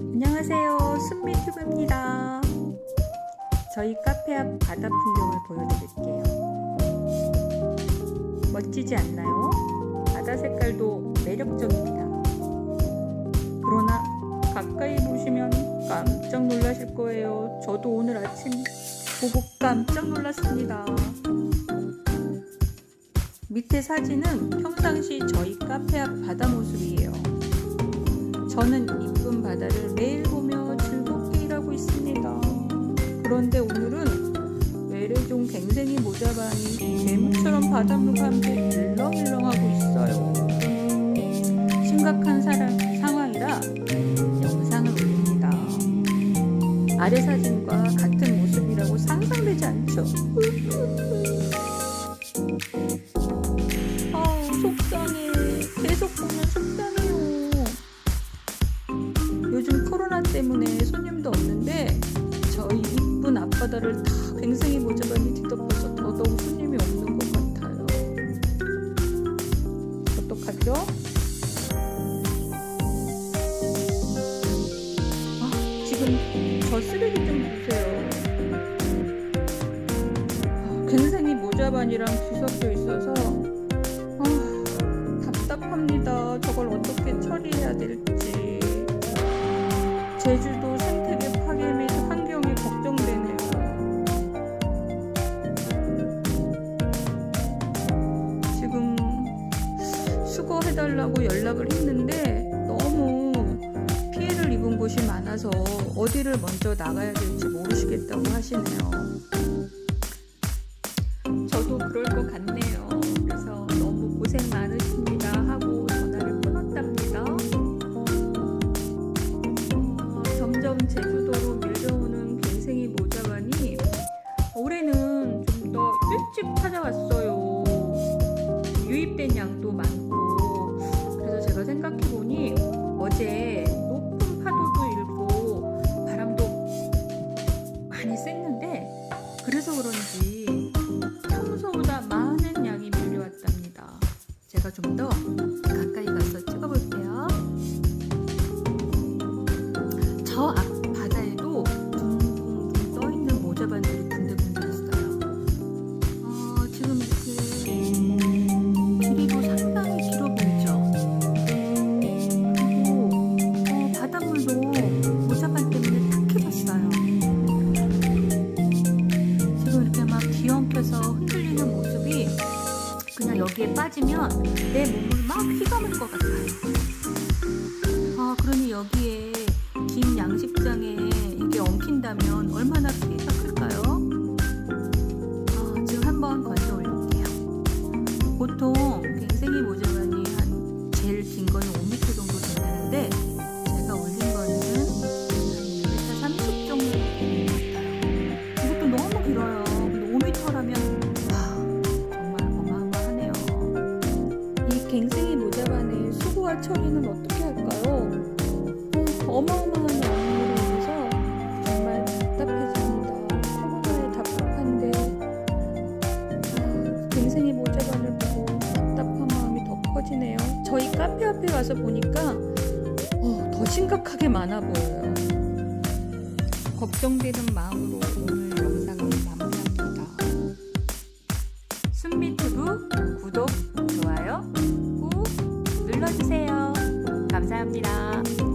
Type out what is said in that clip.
안녕하세요. 순미튜브입니다. 저희 카페 앞 바다 풍경을 보여드릴게요. 멋지지 않나요? 바다 색깔도 매력적입니다. 그러나 가까이 보시면 깜짝 놀라실 거예요. 저도 오늘 아침 보고 깜짝 놀랐습니다. 밑에 사진은 평상시 저희 카페 앞 바다 모습이에요. 저는 이쁜 바다를 매일 보며 즐겁게 일하고 있습니다. 그런데 오늘은 외래종 갱생이 모자반이 괴물처럼 바닷물 함께 일렁일렁하고 있어요. 심각한 사람, 상황이라 영상을 올립니다. 아래 사진과 같은 모습이라고 상상되지 않죠? 때문에 손님도 없는데 저희 이쁜 앞바다를 다 괭생이 모자반이 뒤덮어서 더더욱 손님이 없는 것 같아요. 어떡하죠? 아, 지금 저 쓰레기 좀 보세요. 아, 괭생이 모자반이랑 뒤섞여 있어서 아, 답답합니다. 저걸 어떻게 처리해야 될지. 제주도 생태계 파괴 및 환경이 걱정되네요. 지금 수거해달라고 연락을 했는데 너무 피해를 입은 곳이 많아서 어디를 먼저 나가야 될지 모르시겠다고 하시네요. 저도 그럴 것 같네요. 그래서 너무 고생 많으 양도 많고 그래서 제가 생각해 보니 어제 높은 파도도 일고 바람도 많이 쐈는데 그래서 그런지 평소보다 많은 양이 밀려왔답니다. 제가 좀 더 가까이 가서 찍어볼게요. 저 앞 여기에 빠지면 내 몸을 막 휘감을 것 같아요. 아, 그러니 여기에 긴 양식장에 이게 엉킨다면 얼마나 피해가 클까요? 아, 지금 한번 건져 올릴게요. 보통 갱생이 모자반이 한 제일 긴 거는 처리는 어떻게 할까요? 어, 어마어마한 업무로 인해서 정말 답답해집니다. 코로나에 답답한데 아, 갱생이 모자반을 보고 답답한 마음이 더 커지네요. 저희 카페 앞에 가서 보니까 어, 더 심각하게 많아 보여요. 걱정되는 마음으로 오늘 영상을 마무리합니다. 순미튜브 구독, 감사합니다.